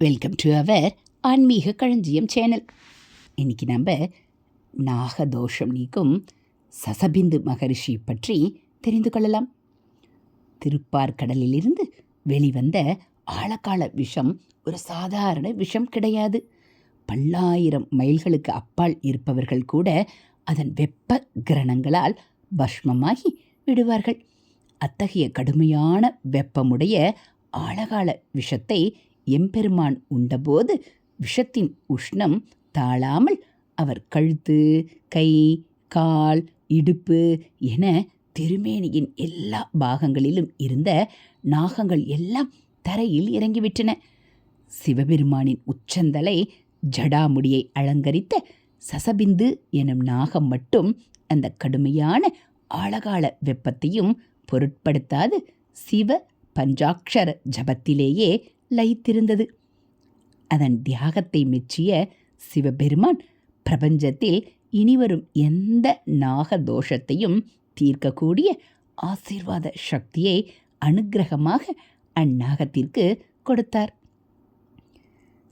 Welcome to our ஆன்மீக களஞ்சியம் channel இன்னைக்கு நம்ம நாகதோஷம் நீக்கும் சசபிந்து மகரிஷி பற்றி தெரிந்து கொள்ளலாம். திருப்பார்கடலிலிருந்து வெளிவந்த ஆழகால விஷம் ஒரு சாதாரண விஷம் கிடையாது. பல்லாயிரம் மைல்களுக்கு அப்பால் இருப்பவர்கள் கூட அதன் வெப்ப கிரணங்களால் பஸ்மமாகி விடுவார்கள். அத்தகைய கடுமையான வெப்பமுடைய ஆழகால விஷத்தை எம்பெருமான் உண்டபோது விஷத்தின் உஷ்ணம் தாழாமல் அவர் கழுத்து கை கால் இடுப்பு என திருமேனியின் எல்லா பாகங்களிலும் இருந்த நாகங்கள் எல்லாம் தரையில் இறங்கிவிட்டன. சிவபெருமானின் உச்சந்தலை ஜடாமுடியை அலங்கரித்த சசபிந்து எனும் நாகம் மட்டும் அந்த கடுமையான ஆழகால வெப்பத்தையும் பொருட்படுத்தாது சிவ பஞ்சாட்சர ஜபத்திலேயே லயித்திருந்தது அதன் தியாகத்தை மெச்சிய சிவபெருமான் பிரபஞ்சத்தில் இனிவரும் எந்த நாக தோஷத்தையும் தீர்க்கக்கூடிய ஆசீர்வாத சக்தியை அனுக்கிரகமாக அந்நாகத்திற்கு கொடுத்தார்.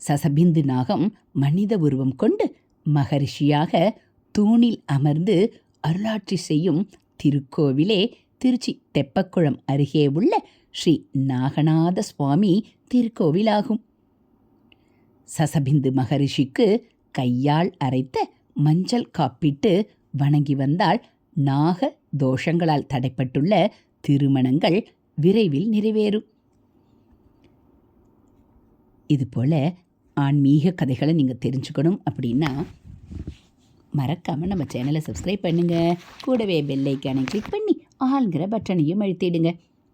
சசபிந்து நாகம் மனித உருவம் கொண்டு மகரிஷியாக தூணில் அமர்ந்து அருளாட்சி செய்யும் திருக்கோவிலே திருச்சி தெப்பக்குளம் அருகே உள்ள ஸ்ரீ நாகநாத சுவாமி திருக்கோவிலாகும். சசபிந்து மகரிஷிக்கு கையால் அரைத்த மஞ்சள் காப்பிட்டு வணங்கி வந்தால் நாக தோஷங்களால் தடைப்பட்டுள்ள திருமணங்கள் விரைவில் நிறைவேறும். இதுபோல் ஆன்மீக கதைகளை நீங்கள் தெரிஞ்சுக்கணும் அப்படின்னா மறக்காமல் நம்ம சேனலை சப்ஸ்கிரைப் பண்ணுங்கள் கூடவே பெல்லைக்கானை கிளிக் பண்ணி ஆளுங்கிற பட்டனையும் அழுத்திடுங்க.